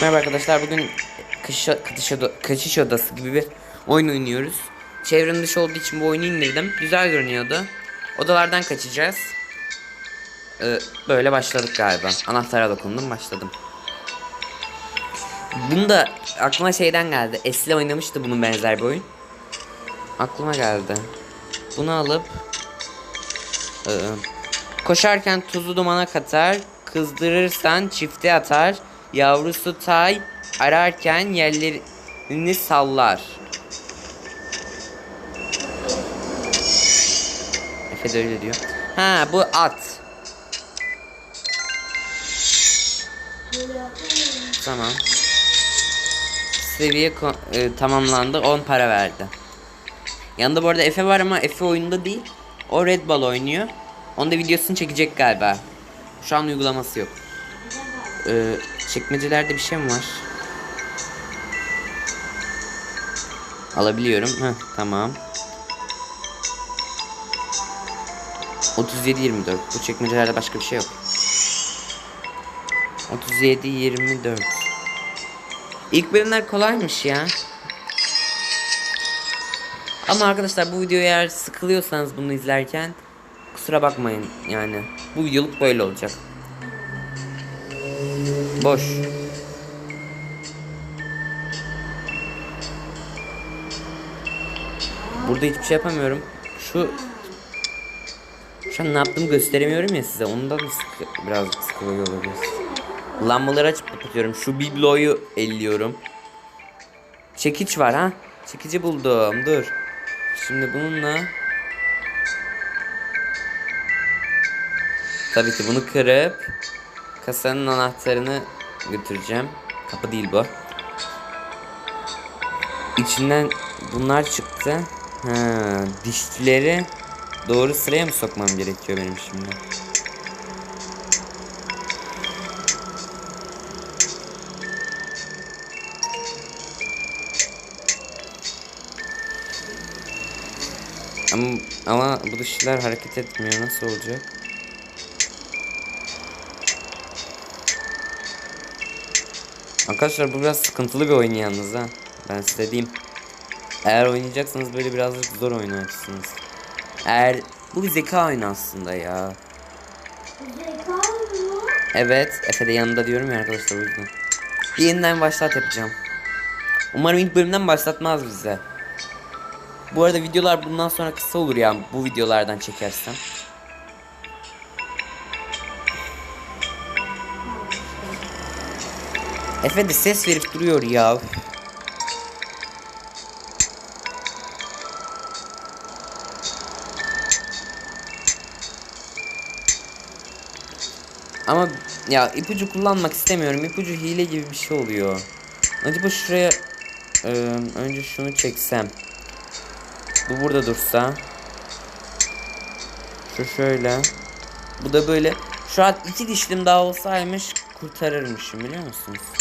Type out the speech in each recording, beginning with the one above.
Merhaba arkadaşlar bugün kış, kış, kaçış odası gibi bir oyun oynuyoruz. Çevrim dışı olduğu için bu oyunu indirdim. Güzel görünüyordu. Odalardan kaçacağız. Ee, böyle başladık galiba. Anahtara dokundum başladım. Bunu da aklıma şeyden geldi. Esle oynamıştı bunun benzer bir oyun. Aklıma geldi. Bunu alıp ee, koşarken tuzu dumana katar, kızdırırsan çifte atar, yavrusu tay ararken yerlerini sallar. Efe de öyle diyor. Ha bu at. Tamam. Seviye e, tamamlandı. 10 para verdi. Yanında bu arada Efe var ama Efe oyunda değil. O Red Ball oynuyor. Onun da videosunu çekecek galiba. Şu an uygulaması yok. Ee, çekmecelerde bir şey mi var? Alabiliyorum. Heh, tamam. 37 24. Bu çekmecelerde başka bir şey yok. 37 24. İlk bölümler kolaymış ya. Ama arkadaşlar bu videoyu eğer sıkılıyorsanız bunu izlerken kusura bakmayın yani. Bu videoluk böyle olacak. Boş. Burada hiçbir şey yapamıyorum. Şu şu an ne yaptığımı gösteremiyorum ya size. Ondan da sıkı, biraz sıkılıyor olabilir. Lambaları açıp kapatıyorum. Şu bibloyu elliyorum. Çekiç var ha. Çekici buldum. Dur. Şimdi bununla Tabii ki bunu kırıp kasanın anahtarını götüreceğim. Kapı değil bu. İçinden bunlar çıktı. Ha, dişçileri doğru sıraya mı sokmam gerekiyor benim şimdi? Ama, ama bu dişler hareket etmiyor. Nasıl olacak? Arkadaşlar bu biraz sıkıntılı bir oyun yalnız ha. Ben size diyeyim. Eğer oynayacaksanız böyle birazcık zor oynarsınız. Eğer bu bir zeka oyunu aslında ya. Zeka mı? Evet, Efe de yanında diyorum ya arkadaşlar o yüzden. Bir yeniden başlat yapacağım. Umarım ilk bölümden başlatmaz bize. Bu arada videolar bundan sonra kısa olur ya bu videolardan çekersem. Efe de ses verip duruyor ya. Ama ya ipucu kullanmak istemiyorum. İpucu hile gibi bir şey oluyor. Acaba şuraya e, önce şunu çeksem. Bu burada dursa. Şu şöyle. Bu da böyle. Şu an iki dişlim daha olsaymış kurtarırmışım biliyor musunuz?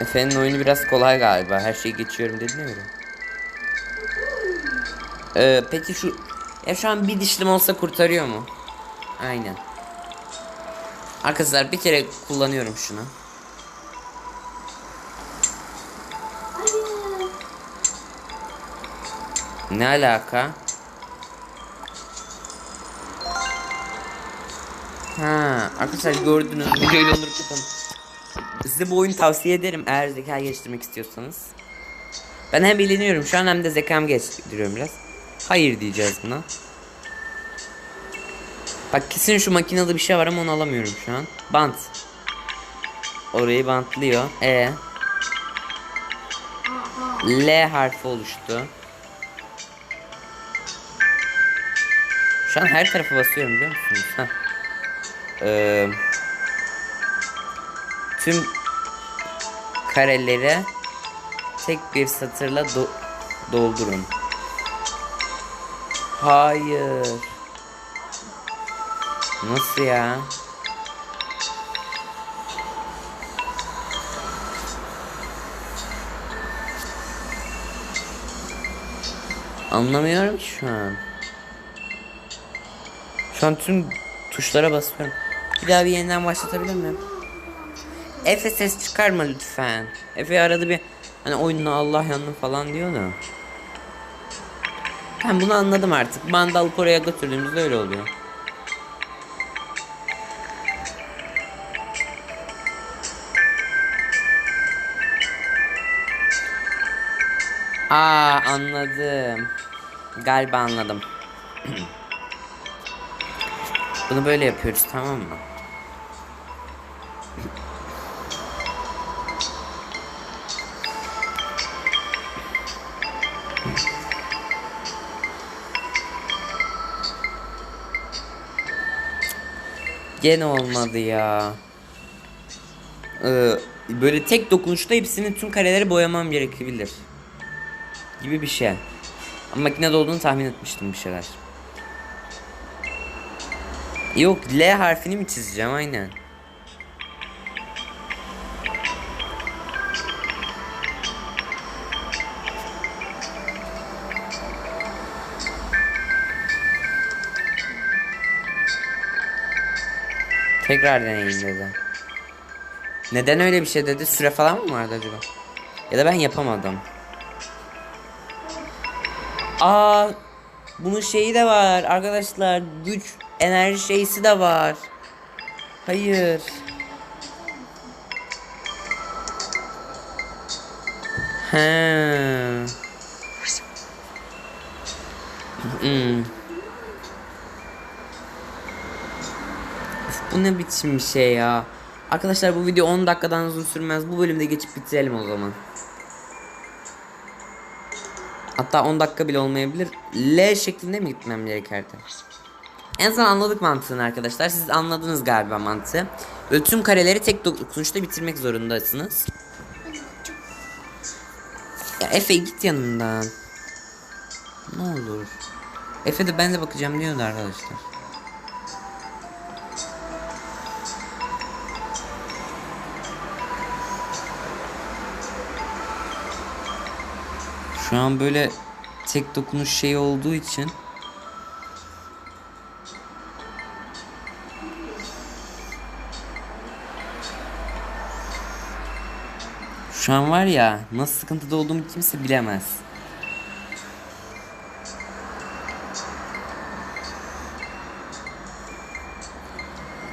Efe'nin oyunu biraz kolay galiba. Her şeyi geçiyorum dedi mi öyle? Ee, peki şu ya şu an bir dişlim olsa kurtarıyor mu? Aynen. Arkadaşlar bir kere kullanıyorum şunu. Ne alaka? Ha, arkadaşlar gördünüz videoyu dondurup yapın. Size bu oyunu tavsiye ederim eğer zeka geliştirmek istiyorsanız. Ben hem eğleniyorum şu an hem de zekamı geliştiriyorum biraz. Hayır diyeceğiz buna. Bak kesin şu makinede bir şey var ama onu alamıyorum şu an. Bant. Orayı bantlıyor. E. L harfi oluştu. Şu an her tarafa basıyorum biliyor musunuz? Heh. Ee, tüm kareleri tek bir satırla do- doldurun. Hayır. Nasıl ya? Anlamıyorum ki şu an. Şu an tüm Tuşlara basıyorum. Bir daha bir yeniden başlatabilir miyim? Efe ses çıkarma lütfen. Efe arada bir hani oyununa Allah yandı falan diyor da. Ben bunu anladım artık. Bandı alıp oraya götürdüğümüzde öyle oluyor. Aa anladım. Galiba anladım. Bunu böyle yapıyoruz tamam mı? Gene olmadı ya. Ee, böyle tek dokunuşta hepsinin tüm kareleri boyamam gerekebilir. Gibi bir şey. Ama makinede olduğunu tahmin etmiştim bir şeyler. Yok L harfini mi çizeceğim aynen. Tekrar deneyin dedi. Neden öyle bir şey dedi? Süre falan mı vardı acaba? Ya da ben yapamadım. Aa, bunun şeyi de var arkadaşlar. Güç, enerji şeysi de var. Hayır. He. Hmm. Bu ne biçim bir şey ya. Arkadaşlar bu video 10 dakikadan uzun sürmez. Bu bölümde geçip bitirelim o zaman. Hatta 10 dakika bile olmayabilir. L şeklinde mi gitmem gerekerdi? En son anladık mantığını arkadaşlar. Siz anladınız galiba mantığı. Böyle tüm kareleri tek dokunuşta bitirmek zorundasınız. Ya Efe git yanımdan. Ne olur. Efe de ben de bakacağım diyordu arkadaşlar. Şu an böyle tek dokunuş şey olduğu için Şu an var ya nasıl sıkıntıda olduğumu kimse bilemez.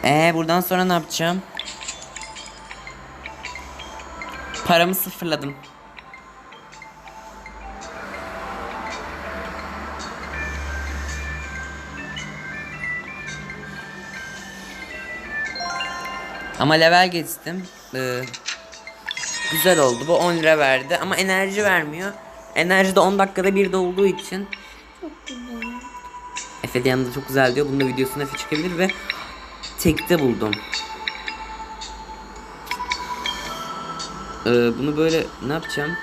Ee buradan sonra ne yapacağım? Paramı sıfırladım. Ama level geçtim. Ee, güzel oldu. Bu 10 lira verdi ama enerji vermiyor. Enerji de 10 dakikada bir de olduğu için. Çok güzel. Efe de yanında çok güzel diyor. Bunun da videosunu Efe çıkabilir ve tekte buldum. Ee, bunu böyle ne yapacağım?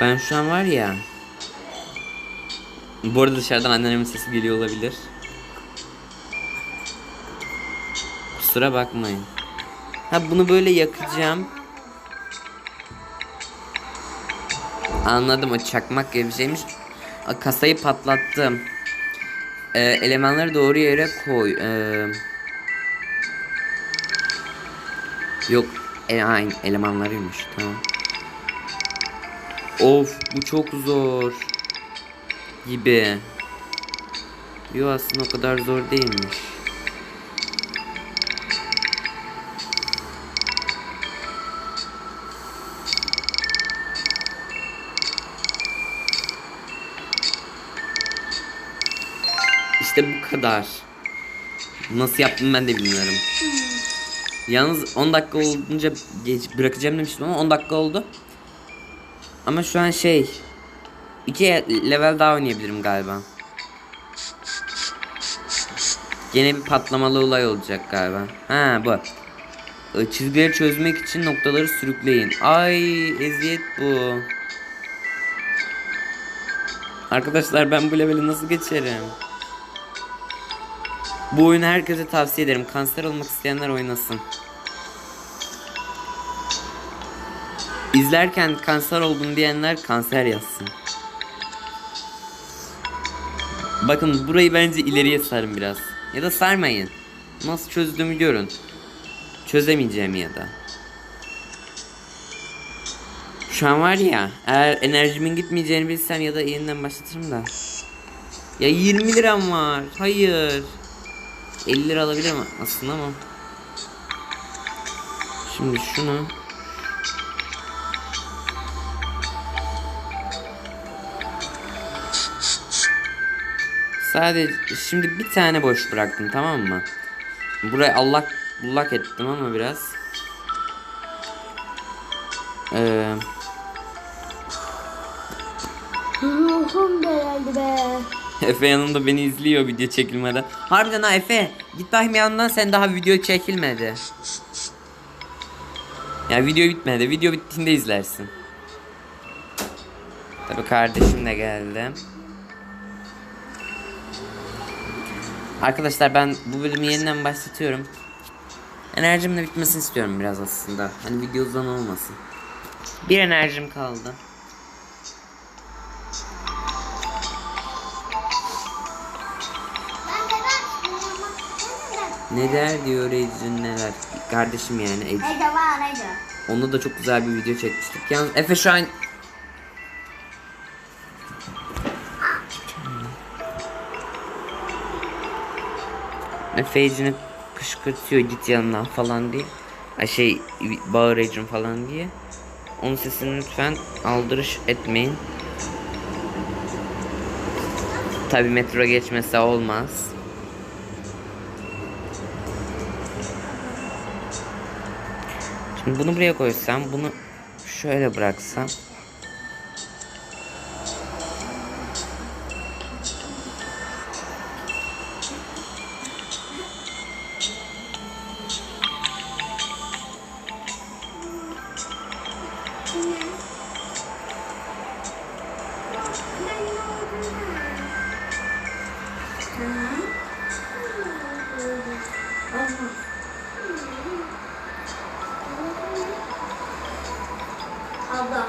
Ben şu an var ya. Bu arada dışarıdan anneannemin sesi geliyor olabilir. Kusura bakmayın. Ha bunu böyle yakacağım. Anladım o çakmak gibi bir şeymiş. Kasayı patlattım. Ee, elemanları doğru yere koy. Ee, yok. E, aynı elemanlarıymış. Tamam. Of bu çok zor. Gibi. Yo aslında o kadar zor değilmiş. İşte bu kadar. Nasıl yaptım ben de bilmiyorum. Yalnız 10 dakika olunca geç bırakacağım demiştim ama 10 dakika oldu. Ama şu an şey iki level daha oynayabilirim galiba. Yine bir patlamalı olay olacak galiba. Ha bu. Ee, Çizgileri çözmek için noktaları sürükleyin. Ay eziyet bu. Arkadaşlar ben bu leveli nasıl geçerim? Bu oyunu herkese tavsiye ederim. Kanser olmak isteyenler oynasın. İzlerken kanser oldum diyenler kanser yazsın. Bakın burayı bence ileriye sarın biraz. Ya da sarmayın. Nasıl çözdüğümü görün. Çözemeyeceğim ya da. Şu an var ya eğer enerjimin gitmeyeceğini bilsem ya da yeniden başlatırım da. Ya 20 liram var. Hayır. 50 lira alabilirim aslında ama. Şimdi şunu Sadece şimdi bir tane boş bıraktım tamam mı? Burayı Allah bullak ettim ama biraz. Ee, Ruhum geldi be. Efe yanımda beni izliyor video çekilmeden. Harbiden ha Efe git bakayım yanından sen daha video çekilmedi. Ya video bitmedi. Video bittiğinde izlersin. Tabii kardeşim de geldi. Arkadaşlar ben bu bölümü yeniden başlatıyorum. Enerjim de bitmesini istiyorum biraz aslında. Hani video uzun olmasın. Bir enerjim kaldı. Ben de ben. Ne der diyor Ecrin neler. Kardeşim yani Ecrin. Onunla da çok güzel bir video çekmiştik. Yalnız Efe şu an Efe Ecrin'i kışkırtıyor git yanından falan diye. Ay şey bağır Ecrin falan diye. Onun sesini lütfen aldırış etmeyin. Tabi metro geçmese olmaz. Şimdi bunu buraya koysam, bunu şöyle bıraksam. Abla.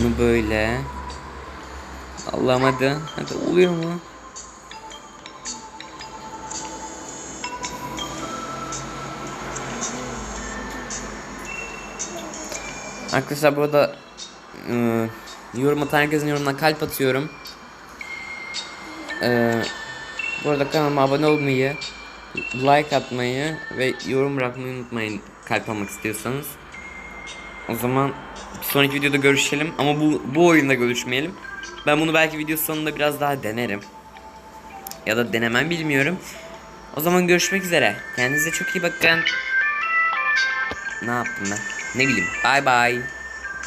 Bunu böyle. Allah'ım hadi. Hadi oluyor mu? Arkadaşlar burada ıı, yorum atan herkesin yorumuna kalp atıyorum. Ee, bu kanalıma abone olmayı, like atmayı ve yorum bırakmayı unutmayın kalp almak istiyorsanız. O zaman sonraki videoda görüşelim ama bu bu oyunda görüşmeyelim. Ben bunu belki video sonunda biraz daha denerim. Ya da denemem bilmiyorum. O zaman görüşmek üzere. Kendinize çok iyi bakın. Ne yaptım ben? Ne bileyim. Bye bye.